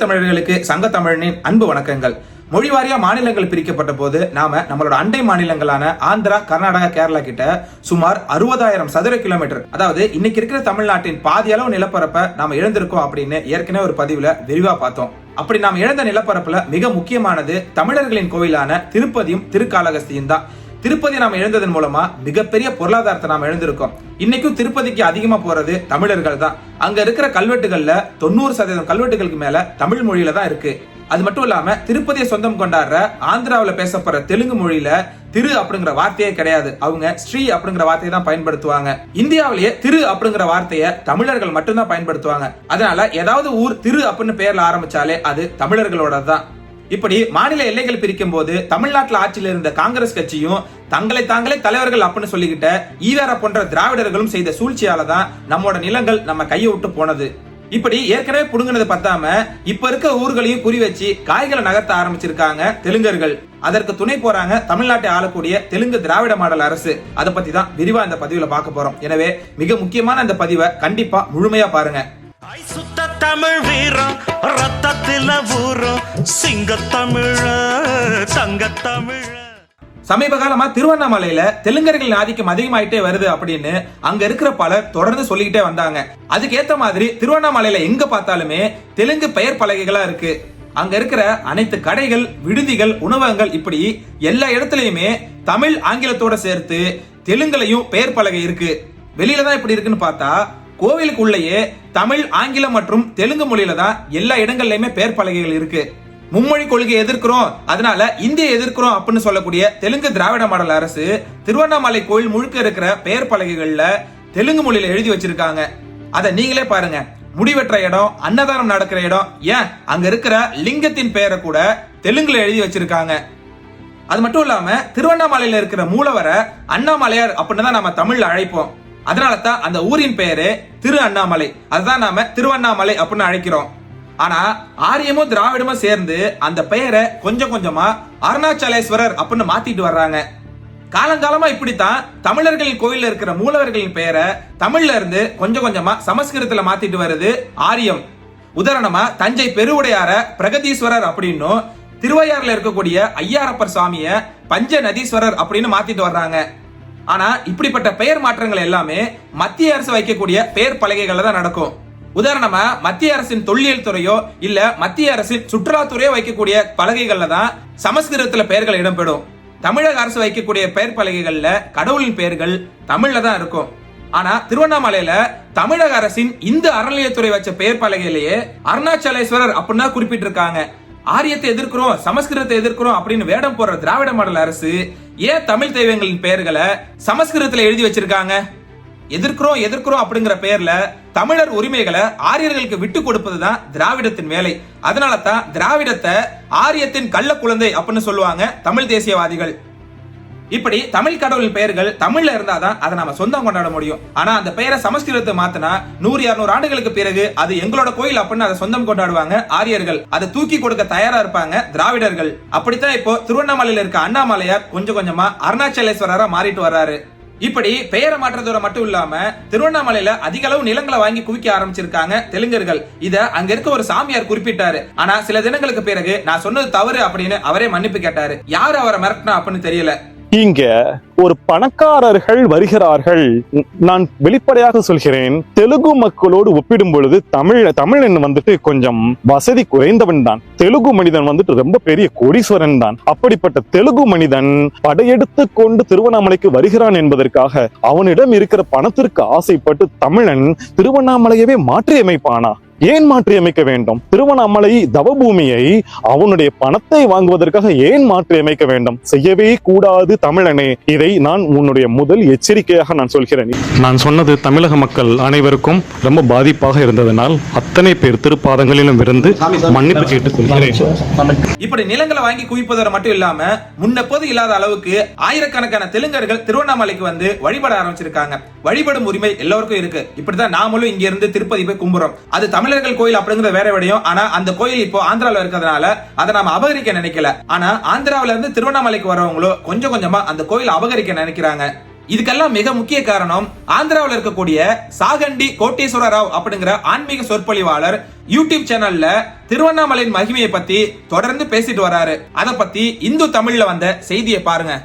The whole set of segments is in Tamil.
தமிழர்களுக்கு சங்க தமிழனின் அன்பு வணக்கங்கள். மொழிவாரியா மாநிலங்கள் பிரிக்கப்பட்ட போது நாம நம்மளோட அண்டை மாநிலங்களான ஆந்திரா கர்நாடகா கேரளா கிட்ட சுமார் அறுபதாயிரம் சதுர கிலோமீட்டர் அதாவது இன்னைக்கு இருக்கிற தமிழ்நாட்டின் பாதி அளவு நிலப்பரப்பை நாம இழந்திருக்கோம் அப்படின்னு ஏற்கனவே ஒரு பதிவுல விரிவா பார்த்தோம். அப்படி நாம் இழந்த நிலப்பரப்புல மிக முக்கியமானது தமிழர்களின் கோவிலான திருப்பதியும் திருக்காலகஸ்தியும் தான். திருப்பதி நாம் இழந்ததன் மூலமா மிகப்பெரிய பொருளாதாரத்தை நாம் எழுந்திருக்கோம் இன்னைக்கும் திருப்பதிக்கு அதிகமா போறது தமிழர்கள் தான். அங்க இருக்கிற கல்வெட்டுகள்ல தொண்ணூறு சதவீதம் கல்வெட்டுகளுக்கு மேல தமிழ் மொழியில தான் இருக்கு. அது மட்டும் இல்லாம திருப்பதியை சொந்தம் கொண்டாடுற ஆந்திராவில் பேசப்படுற தெலுங்கு மொழியில திரு அப்படிங்கிற வார்த்தையே கிடையாது. அவங்க ஸ்ரீ அப்படிங்கிற வார்த்தையை தான் பயன்படுத்துவாங்க. இந்தியாவிலேயே திரு அப்படிங்கிற வார்த்தையை தமிழர்கள் மட்டும்தான் பயன்படுத்துவாங்க. அதனால ஏதாவது ஊர் திரு அப்படின்னு பேர்ல ஆரம்பிச்சாலே அது தமிழர்களோட தான் இப்படி மாநில எல்லைகள் பிரிக்கும் போது தமிழ்நாட்டில் ஆட்சியில் இருந்த காங்கிரஸ் கட்சியும் தங்களை தாங்களே தலைவர்கள் அப்படின்னு சொல்லிக்கிட்ட ஈவேரா போன்ற திராவிடர்களும் செய்த சூழ்ச்சியால தான் நம்மோட நிலங்கள் நம்ம கையை விட்டு போனது. இப்படி ஏற்கனவே புடுங்கினது பத்தாம இப்ப இருக்க ஊர்களையும் குறி வச்சு காய்களை நகர்த்த ஆரம்பிச்சிருக்காங்க தெலுங்கர்கள். அதற்கு துணை போறாங்க தமிழ்நாட்டை ஆளக்கூடிய தெலுங்கு திராவிட மாடல் அரசு. அதை பத்தி தான் விரிவா இந்த பதிவுல பார்க்க போறோம். எனவே மிக முக்கியமான இந்த பதிவை கண்டிப்பா முழுமையா பாருங்க. தமிழ் வீரம் ரத்தத்தில ஊரம் சிங்கத்தமிழ தங்கத்தமிழ. சமீப காலமா திருவண்ணாமலையில தெலுங்கர்களின் ஆதிக்கம் அதிகமாயிட்டே வருது அப்படின்னு அங்க இருக்கிற பலர் தொடர்ந்து சொல்லிக்கிட்டே வந்தாங்க. அதுக்கேத்த மாதிரி திருவண்ணாமலையில எங்க பார்த்தாலுமே தெலுங்கு பெயர் பலகைகளா இருக்கு. அங்க இருக்கிற அனைத்து கடைகள் விடுதிகள் உணவகங்கள் இப்படி எல்லா இடத்துலயுமே தமிழ் ஆங்கிலத்தோட சேர்த்து தெலுங்குலையும் பெயர் பலகை இருக்கு. வெளியில தான் இப்படி இருக்குன்னு பார்த்தா கோவிலுக்குள்ளேயே தமிழ் ஆங்கிலம் மற்றும் தெலுங்கு மொழியில தான் எல்லா இடங்கள்லயுமே பெயர் பலகைகள் இருக்கு. மும்மொழி கொள்கையை எதிர்க்கிறோம் அதனால இந்திய எதிர்க்கிறோம் அப்படின்னு சொல்லக்கூடிய தெலுங்கு திராவிட மாடல் அரசு திருவண்ணாமலை கோயில் முழுக்க இருக்கிற பெயர் பலகைகள்ல தெலுங்கு மொழியில எழுதி வச்சிருக்காங்க. அதை நீங்களே பாருங்க. முடிவெற்ற இடம் அன்னதானம் நடக்கிற இடம் ஏன்? அங்க இருக்கிற லிங்கத்தின் பெயரை கூட தெலுங்குல எழுதி வச்சிருக்காங்க. அது மட்டும் இல்லாம திருவண்ணாமலையில இருக்கிற மூலவரை அண்ணாமலையார் அப்படின்னு தான் நம்ம தமிழ்ல அழைப்போம். அதனால தான் அந்த ஊரின் பெயரு திரு அண்ணாமலை. அதுதான் நாம திருவண்ணாமலை அப்படின்னு அழைக்கிறோம். ஆனா ஆரியமும் திராவிடமும் சேர்ந்து அந்த பெயரை கொஞ்சம் கொஞ்சமா அருணாச்சலேஸ்வரர் அப்படின்னு மாத்திட்டு வர்றாங்க. காலங்காலமா இப்படித்தான் தமிழர்களின் கோயில்ல இருக்கிற மூலவர்களின் பெயரை தமிழ்ல இருந்து கொஞ்சம் கொஞ்சமா சமஸ்கிருதத்துல மாத்திட்டு வருது ஆரியம். உதாரணமா தஞ்சை பெருவுடையார பிரகதீஸ்வரர் அப்படின்னும் திருவையாறுல இருக்கக்கூடிய ஐயாரப்பர் சுவாமிய பஞ்ச நதீஸ்வரர் அப்படின்னு மாத்திட்டு வர்றாங்க. ஆனா இப்படிப்பட்ட பெயர் மாற்றங்கள் எல்லாமே மத்திய அரசு வைக்கக்கூடிய பெயர் பலகைகள்ல தான் நடக்கும். உதாரணமா மத்திய அரசின் தொல்லியல் துறையோ இல்ல மத்திய அரசின் சுற்றுலாத்துறையோ வைக்கக்கூடிய பலகைகள்ல தான் சமஸ்கிருதத்துல பெயர்கள் இடம்பெறும். தமிழக அரசு வைக்கக்கூடிய பெயர் பலகைகள்ல கடவுளின் பெயர்கள் தமிழ்ல தான் இருக்கும். ஆனா திருவண்ணாமலையில தமிழக அரசின் இந்து அறநிலையத்துறை வச்ச பெயர் பலகையிலேயே அருணாச்சலேஸ்வரர் அப்படின்னா குறிப்பிட்டிருக்காங்க. ஆரியத்தை எதிர்க்கிறோம் சமஸ்கிருதத்தை எதிர்க்கிறோம் அப்படின்னு வேடம் போடுற திராவிட மாடல் அரசு ஏன் தமிழ் தெய்வங்களின் பெயர்களை சமஸ்கிருதத்துல எழுதி வச்சிருக்காங்க? எதிர்க்கிறோம் எதிர்க்கிறோம் அப்படிங்கிற பெயர்ல தமிழர் உரிமைகளை ஆரியர்களுக்கு விட்டு கொடுப்பதுதான் திராவிடத்தின் வேலை. அதனால தான் திராவிடத்தை ஆரியத்தின் கள்ள குழந்தை அப்படின்னு சொல்லுவாங்க தமிழ் தேசியவாதிகள். இப்படி தமிழ் கடவுளின் பெயர்கள் தமிழ்ல இருந்தாதான் அதை நம்ம சொந்தம் கொண்டாட முடியும். ஆனா அந்த பெயரை சமஸ்கிருதத்தை மாத்தினா நூறு இருநூறு ஆண்டுகளுக்கு பிறகு அது எங்களோட கோயில் அப்படின்னு அதை சொந்தம் கொண்டாடுவாங்க ஆரியர்கள். அதை தூக்கி கொடுக்க தயாரா இருப்பாங்க திராவிடர்கள். அப்படித்தான் இப்போ திருவண்ணாமலையில இருக்க அண்ணாமலையார் கொஞ்சம் கொஞ்சமா அருணாச்சலேஸ்வரரா மாறிட்டு வர்றாரு. இப்படி பெயரை மாற்றத்தோட மட்டும் இல்லாம திருவண்ணாமலையில அதிக அளவு நிலங்களை வாங்கி குவிக்க ஆரம்பிச்சிருக்காங்க தெலுங்கர்கள். இத அங்க இருக்க ஒரு சாமியார் குறிப்பிட்டாரு. ஆனா சில தினங்களுக்கு பிறகு நான் சொன்னது தவறு அப்படின்னு அவரே மன்னிப்பு கேட்டாரு. யார் அவரை மிரட்டினா அப்படின்னு தெரியல. இங்க ஒரு பணக்காரர்கள் வருகிறார்கள். நான் வெளிப்படையாக சொல்கிறேன் தெலுங்கு மக்களோடு ஒப்பிடும் பொழுது தமிழ் தமிழன் வந்துட்டு கொஞ்சம் வசதி குறைந்தவன் தான். தெலுங்கு மனிதன் வந்துட்டு ரொம்ப பெரிய கோடீஸ்வரன் தான். அப்படிப்பட்ட தெலுங்கு மனிதன் படையெடுத்து கொண்டு திருவண்ணாமலைக்கு வருகிறான் என்பதற்காக அவனிடம் இருக்கிற பணத்திற்கு ஆசைப்பட்டு தமிழன் திருவண்ணாமலையவே மாற்றி அமைப்பானா ஏன் மாற்றி அமைக்க வேண்டும்? திருவண்ணாமலை தவபூமியை அவனுடைய பணத்தை வாங்குவதற்காக ஏன் மாற்றி அமைக்க வேண்டும்? செய்யவே கூடாது தமிழனே. இதை நான் உன்னுடைய முதல் எச்சரிக்கையாக நான் சொல்கிறேன். நான் சொன்னது தமிழக மக்கள் அனைவருக்கும் ரொம்ப பாதிப்பாக இருந்ததனால் அத்தனை பேர் திருப்பாதங்களிலும் இருந்து மன்னிப்பு கேட்டுக் கொள்கிறேன் இப்படி நிலங்களை வாங்கி குவிப்பதோட மட்டும் இல்லாம முன்னெப்போது இல்லாத அளவுக்கு ஆயிரக்கணக்கான தெலுங்கர்கள் திருவண்ணாமலைக்கு வந்து வழிபட ஆரம்பிச்சிருக்காங்க. வழிபடும் உரிமை எல்லாருக்கும் இருக்கு. இப்படிதான் நாமளும் இங்க இருந்து திருப்பதி போய் கும்புறோம். அது தமிழர்கள் கோயில் அப்படிங்கிறது வேற விடையும். ஆனா அந்த கோயில் இப்போ ஆந்திராவில் இருக்கிறதுனால அதை நாம அபகரிக்க நினைக்கல. ஆனா ஆந்திராவில இருந்து திருவண்ணாமலைக்கு வரவங்களோ கொஞ்சம் கொஞ்சமா அந்த கோயில் அபகரிக்க நினைக்கிறாங்க. இதுக்கெல்லாம் மிக முக்கிய காரணம் ஆந்திராவில் இருக்கக்கூடிய சாகண்டி கோட்டேஸ்வர ராவ் அப்படிங்கிற ஆன்மீக சொற்பொழிவாளர் யூடியூப் சேனல்ல திருவண்ணாமலையின் மகிமையை பத்தி தொடர்ந்து பேசிட்டு வராரு. அத பத்தி இந்து தமிழ்ல வந்த செய்தியை பாருங்க.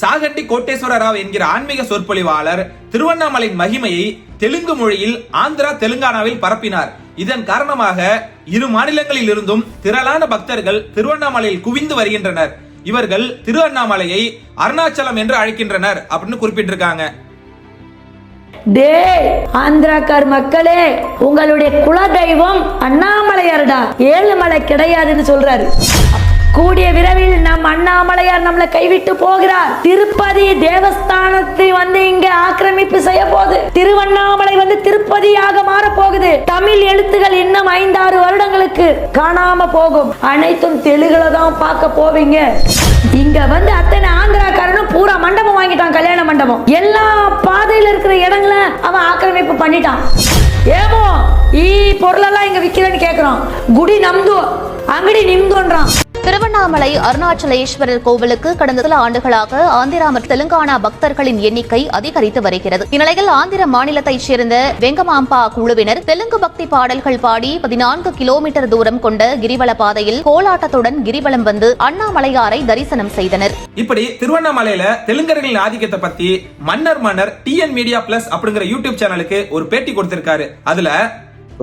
சாகண்டி கோட்டேஸ்வர ராவ் என்கிற ஆன்மீக சொற்பொழிவாளர் திருவண்ணாமலையின் மகிமையை தெலுங்கு மொழியில் ஆந்திரா தெலுங்கானாவில் பரப்பினார். இதன் காரணமாக இரு மாநிலங்களில் இருந்தும் திரளான பக்தர்கள் திருவண்ணாமலையில் குவிந்து வருகின்றனர். இவர்கள் திரு அண்ணாமலையை அருணாச்சலம் என்று அழைக்கின்றனர் அப்படின்னு குறிப்பிட்டிருக்காங்க. டே ஆந்திராக்கார் மக்களே உங்களுடைய குல தெய்வம் அண்ணாமலையார்டா ஏழுமலை கிடையாதுன்னு சொல்றாரு. கூடிய விரைவில் நம் அண்ணாமலையார் நம்மளை கைவிட்டு போகிறார். திருப்பதி தேவஸ்தானத்தை வந்து இங்க ஆக்கிரமிப்பு செய்ய போகுது திருவண்ணாமலை வந்து திருப்பதியாக மாற போகுது தமிழ் எழுத்துகள் இன்னும் ஐந்தாறு வருடங்களுக்கு காணாம போகும். அனைத்தும் தெலுங்குல தான் பார்க்க போவீங்க. இங்க வந்து அத்தனை ஆந்திராக்காரனும் பூரா மண்டபம் வாங்கிட்டான் கல்யாண மண்டபம். எல்லா பாதையில இருக்கிற இடங்களை அவன் ஆக்கிரமிப்பு பண்ணிட்டான். ஏமோ ஈ பொருளெல்லாம் இங்க விக்கிறேன்னு கேக்குறான். குடி நம்து அங்கடி நிம்துன்றான் திருவண்ணாமலை அருணாச்சலேஸ்வரர் கோவிலுக்கு கடந்த சில ஆண்டுகளாக ஆந்திரா மற்றும் தெலுங்கானா பக்தர்களின் எண்ணிக்கை அதிகரித்து வருகிறது. இந்நிலையில் ஆந்திர மாநிலத்தைச் சேர்ந்த வெங்கமாம்பா குழுவினர் தெலுங்கு பக்தி பாடல்கள் பாடி பதினான்கு கிலோமீட்டர் தூரம் கொண்ட கிரிவல பாதையில் கோலாட்டத்துடன் கிரிவலம் வந்து அண்ணாமலையாரை தரிசனம் செய்தனர். இப்படி திருவண்ணாமலையில தெலுங்கர்களின் ஆதிக்கத்தை பத்தி மன்னர் மன்னர் டிஎன் மீடியா பிளஸ் அப்படிங்கிற யூடியூப் சேனலுக்கு ஒரு பேட்டி கொடுத்திருக்காரு. அதுல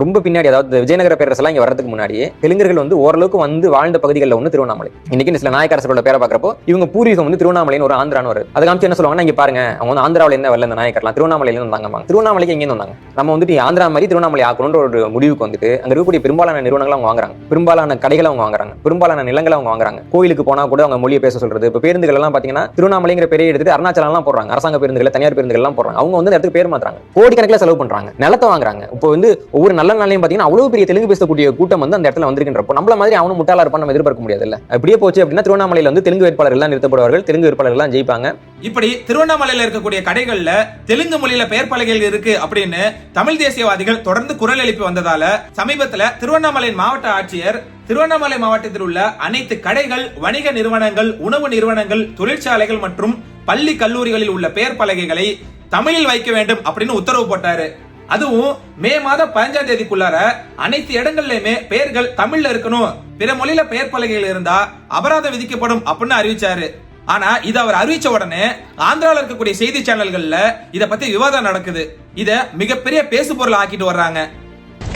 ரொம்ப பின்னாடி அதாவது விஜயநகர பேரரசெல்லாம் இங்க வரதுக்கு முன்னாடியே தெலுங்கர்கள் வந்து ஓரளவுக்கு வந்து வாழ்ந்த பகுதிகளில் ஒன்று திருவண்ணாமலை. இன்னைக்கு சில நாயக்கரசர்களோட பேரை பார்க்கறப்போ இவங்க பூர்வீகம் வந்து திருவண்ணாமலைன்னு ஒரு ஆந்திரான்னு வருது அதை காமிச்சு என்ன சொல்லுவாங்கன்னா இங்க பாருங்க அவங்க வந்து ஆந்திராவில் என்ன வரல இந்த நாயக்கர்லாம். திருவண்ணாமலையில இருந்து வந்தாங்க திருவண்ணாமலைக்கு எங்கே வந்தாங்க? நம்ம வந்துட்டு ஆந்திரா மாதிரி திருவண்ணாமலை ஆக்கணுன்ற ஒரு முடிவுக்கு வந்துட்டு அங்க இருக்கக்கூடிய பெரும்பாலான நிறுவனங்கள் அவங்க வாங்குறாங்க. பெரும்பாலான கடைகளை அவங்க வாங்குறாங்க. பெரும்பாலான நிலங்களை அவங்க வாங்குறாங்க. கோயிலுக்கு போனா கூட அவங்க மொழியை பேச சொல்றது. இப்போ பேருந்துகள் எல்லாம் பாத்தீங்கன்னா திருவண்ணாமலைங்கிற பெரிய எடுத்துட்டு அருணாச்சலம் போடுறாங்க. அரசாங்க பேருந்துகள் தனியார் பேருந்துகள் எல்லாம் போடுறாங்க. அவங்க வந்து இடத்துக்கு பேர் மாத்துறாங்க. கோடிக்கணக்கில் செலவு பண்றாங்க. நிலத்தை வாங்குறாங்க. இப்போ வந்து ஒவ்வொரு நல்ல நாளையும் அவ்வளவு பெரிய தெலுங்கு பேசக்கூடிய கூட்டம் வந்து அந்த இடத்துல வந்திருக்கின்றப்போ நம்மள மாதிரி அவனும் முட்டாளா இருப்பான் நம்ம எதிர்பார்க்க முடியாது இல்ல அப்படியே போச்சு அப்படின்னா திருவண்ணாமலையில வந்து தெலுங்கு வேட்பாளர்கள் எல்லாம் நிறுத்தப்படுவார்கள் தெலுங்கு வேட்பாளர்கள் எல்லாம் ஜெயிப்பாங்க. இப்படி திருவண்ணாமலையில இருக்கக்கூடிய கடைகள்ல தெலுங்கு மொழியில பெயர் பலகைகள் இருக்கு அப்படின்னு தமிழ் தேசியவாதிகள் தொடர்ந்து குரல் எழுப்பி வந்ததால சமீபத்துல திருவண்ணாமலையின் மாவட்ட ஆட்சியர் திருவண்ணாமலை மாவட்டத்தில் உள்ள அனைத்து கடைகள் வணிக நிறுவனங்கள் உணவு நிறுவனங்கள் தொழிற்சாலைகள் மற்றும் பள்ளி கல்லூரிகளில் உள்ள பெயர் பலகைகளை தமிழில் வைக்க வேண்டும் அப்படின்னு உத்தரவு போட்டாரு. அதுவும் மே மாதம் பதினஞ்சாம் தேதிக்குள்ளார அனைத்து இடங்கள்லயுமே பெயர்கள் தமிழ்ல இருக்கணும். பிற மொழியில பெயர் பலகைகள் இருந்தா அபராதம் விதிக்கப்படும் அப்படின்னு அறிவிச்சாரு. ஆனா இது அவர் அறிவிச்ச உடனே ஆந்திரால இருக்கக்கூடிய செய்தி சேனல்கள்ல இத பத்தி விவாதம் நடக்குது. இத மிகப்பெரிய பேசு பொருள் ஆக்கிட்டு வர்றாங்க.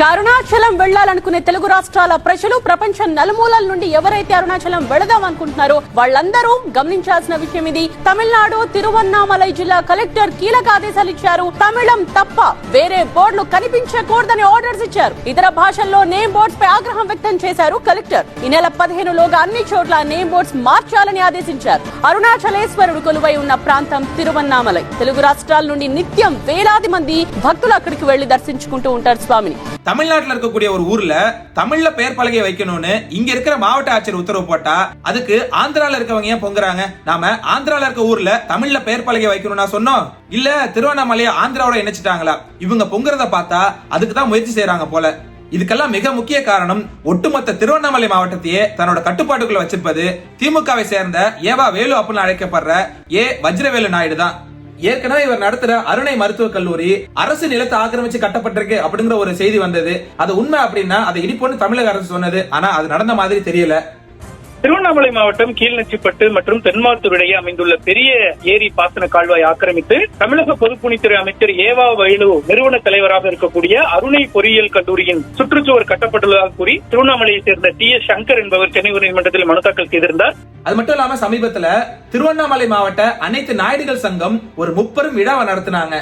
అరుణాచలం వెళ్ళాలనుకునే తెలుగు రాష్ట్రాల ప్రజలు ప్రపంచం నలుమూలల నుండి ఎవరైతే అరుణాచలం వెళదాం అనుకుంటున్నారో వాళ్ళందరూ గమనించాల్సిన విషయం ఇది. తమిళనాడు తిరువన్నామలై జిల్లా కలెక్టర్ కీలక ఆదేశాలు ఇచ్చారు. తమిళం తప్ప వేరే బోర్డులు కనిపించకూడదని ఆర్డర్స్ ఇచ్చారు. ఇతర భాషల్లో నేమ్ బోర్డ్స్ పై ఆగ్రహం వ్యక్తం చేశారు కలెక్టర్. ఈ నెల పదిహేనులోగా అన్ని చోట్ల నేమ్ బోర్డ్స్ మార్చాలని ఆదేశించారు. అరుణాచలేశ్వరుడు కొలువై ఉన్న ప్రాంతం తిరువన్నామలై. తెలుగు రాష్ట్రాల నుండి నిత్యం వేలాది మంది భక్తులు అక్కడికి వెళ్ళి దర్శించుకుంటూ ఉంటారు స్వామిని. தமிழ்நாட்டில் இருக்கக்கூடிய ஒரு ஊர்ல தமிழ்ல பெயர் பலகை வைக்கணும்னு இங்க இருக்கிற மாவட்ட ஆட்சியர் உத்தரவு போட்டா அதுக்கு ஆந்திரால இருக்கவங்க ஏன் பொங்குறாங்க? நாம ஆந்திரால இருக்க ஊர்ல தமிழ்ல பெயர் பலகையை வைக்கணும்னா சொன்னோம். இல்ல திருவண்ணாமலையை ஆந்திராவோட இணைச்சிட்டாங்களா? இவங்க பொங்குறத பார்த்தா அதுக்கு தான் முயற்சி செய்யறாங்க போல. இதுக்கெல்லாம் மிக முக்கிய காரணம் ஒட்டுமொத்த திருவண்ணாமலை மாவட்டத்தையே தன்னோட கட்டுப்பாட்டுக்குள்ள வச்சிருப்பது திமுகவை சேர்ந்த ஏவா வேலு அப்படின்னு அழைக்கப்படுற ஏ. வஜ்ரவேலு நாயுடு தான். ஏற்கனவே இவர் நடத்துற அருணை மருத்துவக் கல்லூரி அரசு நிலத்தை ஆக்கிரமிச்சு கட்டப்பட்டிருக்கு அப்படிங்கிற ஒரு செய்தி வந்தது. அது உண்மை அப்படின்னா அதை இடிப்போன்னு தமிழக அரசு சொன்னது. ஆனா அது நடந்த மாதிரி தெரியல. திருவண்ணாமலை மாவட்டம் கீழ்நச்சிப்பட்டு மற்றும் தென்மாத்தூர் இடையே அமைந்துள்ள பெரிய ஏரி பாசன கால்வாய் ஆக்கிரமித்து தமிழக பொதுப்பணித்துறை அமைச்சர் ஏவா வயலு நிறுவன தலைவராக இருக்கக்கூடிய அருணை பொறியியல் கல்லூரியின் சுற்றுச்சுவர் கட்டப்பட்டுள்ளதாக கூறி திருவண்ணாமலையை சேர்ந்த டி எஸ் சங்கர் என்பவர் சென்னை உயர்நீதிமன்றத்தில் மனு தாக்கல் செய்திருந்தார். அது மட்டும் இல்லாம சமீபத்துல திருவண்ணாமலை மாவட்ட அனைத்து நாயுடுகள் சங்கம் ஒரு முப்பெரும் விழாவை நடத்தினாங்க.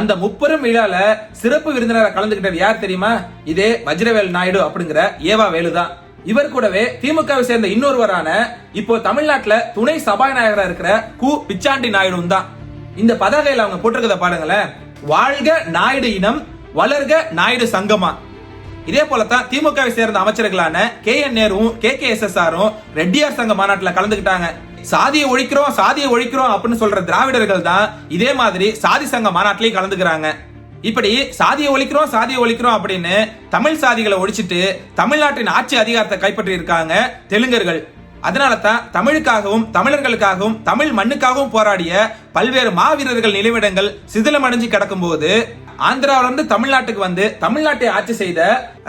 அந்த முப்பெரும் விழால சிறப்பு விருந்தினரை கலந்துகிட்டது யார் தெரியுமா? இதே வஜ்ரவேல் நாயுடு அப்படிங்கிற ஏவா வேலு தான் இவர் கூடவே திமுகவை சேர்ந்த இன்னொருவரான இப்போ தமிழ்நாட்டுல துணை சபாநாயகரா இருக்கிற கு பிச்சாண்டி நாயுடும் தான். இந்த பதாகையில அவங்க போட்டிருக்கத பாருங்களேன். வாழ்க நாயுடு இனம் வளர்க நாயுடு சங்கமா. இதே போலத்தான் திமுகவை சேர்ந்த அமைச்சர்களான கே என் நேருவும் கே கே எஸ் எஸ் ஆரும் ரெட்டியார் சங்க மாநாட்டில் கலந்துக்கிட்டாங்க. சாதியை ஒழிக்கிறோம் சாதியை ஒழிக்கிறோம் அப்படின்னு சொல்ற திராவிடர்கள் தான் இதே மாதிரி சாதி சங்க மாநாட்டிலையும் கலந்துக்கிறாங்க. இப்படி சாதியை ஒழிக்கிறோம் சாதியை ஒழிக்கிறோம் அப்படின்னு தமிழ் சாதிகளை ஒழிச்சிட்டு தமிழ்நாட்டின் ஆட்சி அதிகாரத்தை கைப்பற்றி இருக்காங்க தெலுங்கர்கள். அதனால தான் தமிழுக்காகவும் தமிழர்களுக்காகவும் தமிழ் மண்ணுக்காகவும் போராடிய பல்வேறு மாவீரர்கள் நினைவிடங்கள் சிதிலமடைஞ்சு கிடக்கும்போது ஆந்திராவில இருந்து தமிழ்நாட்டுக்கு வந்து தமிழ்நாட்டை ஆட்சி செய்த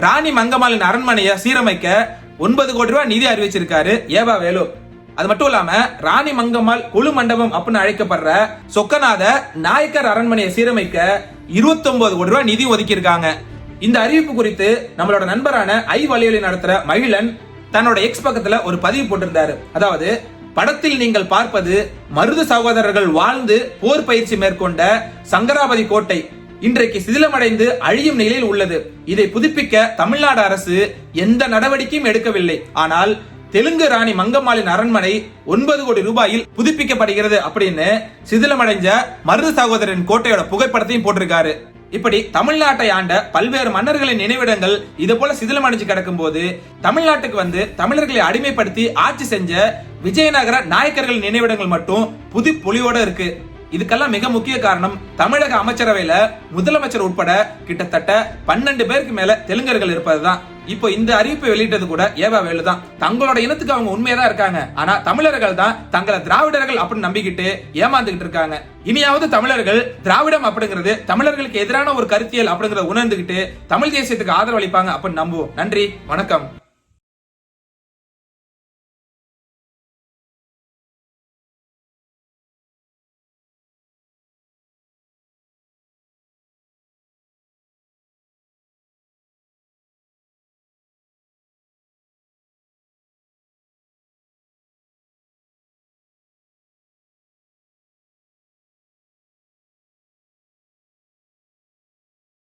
ராணி மங்கம்மாளின் அரண்மனையை சீரமைக்க ஒன்பது கோடி ரூபாய் நிதி அறிவிச்சிருக்காரு ஏவா வேலு. அது மட்டும் இல்லாம ராணி மங்கம்மாள் குழு மண்டபம் அப்படின்னு அழைக்கப்படுற சொக்கநாத நாயக்கர் அரண்மனையை சீரமைக்க 29 கோடி ரூபாய் நிதி ஒதுக்கி இருக்காங்க இந்த அறிவிப்பு குறித்து நம்மளோட நண்பரான ஐ வலையொலி நடத்துற மகிழன் தன்னோட எக்ஸ் பக்கத்துல ஒரு பதிவு போட்டிருந்தாரு. அதாவது படத்தில் நீங்கள் பார்ப்பது மருது சகோதரர்கள் வாழ்ந்து போர் பயிற்சி மேற்கொண்ட சங்கராபதி கோட்டை. இன்றைக்கு சிதிலமடைந்து அழியும் நிலையில் உள்ளது. இதை புதுப்பிக்க தமிழ்நாடு அரசு எந்த நடவடிக்கையும் எடுக்கவில்லை. ஆனால் தெலுங்கு ராணி மங்கம்மாளின் அரண்மனை ஒன்பது கோடி ரூபாயில் புதுப்பிக்கப்படுகிறது அப்படின்னு சிதிலமடைஞ்ச மருது சகோதரன் கோட்டையோட புகைப்படத்தையும் போட்டிருக்காரு. இப்படி தமிழ்நாட்டை ஆண்ட பல்வேறு மன்னர்களின் நினைவிடங்கள் இது போல சிதிலமடைஞ்சு கிடக்கும் போது தமிழ்நாட்டுக்கு வந்து தமிழர்களை அடிமைப்படுத்தி ஆட்சி செஞ்ச விஜயநகர நாயக்கர்களின் நினைவிடங்கள் மட்டும் புது பொலிவோட இருக்கு. இதுக்கெல்லாம் மிக முக்கிய காரணம் தமிழக அமைச்சரவையில முதலமைச்சர் உட்பட கிட்டத்தட்ட பன்னெண்டு பேருக்கு மேல தெலுங்கர்கள் இருப்பதுதான். இப்போ இந்த அறிவிப்பை வெளியிட்டது கூட ஏவா வேலு தான். தங்களோட இனத்துக்கு அவங்க உண்மையதான் இருக்காங்க. ஆனா தமிழர்கள் தான் தங்களை திராவிடர்கள் அப்படின்னு நம்பிக்கிட்டு ஏமாந்துகிட்டு இருக்காங்க. இனியாவது தமிழர்கள் திராவிடம் அப்படிங்கிறது தமிழர்களுக்கு எதிரான ஒரு கருத்தியல் அப்படிங்கறத உணர்ந்துகிட்டு தமிழ் தேசியத்துக்கு ஆதரவு அளிப்பாங்க அப்படின்னு நம்புவோம். நன்றி. வணக்கம்.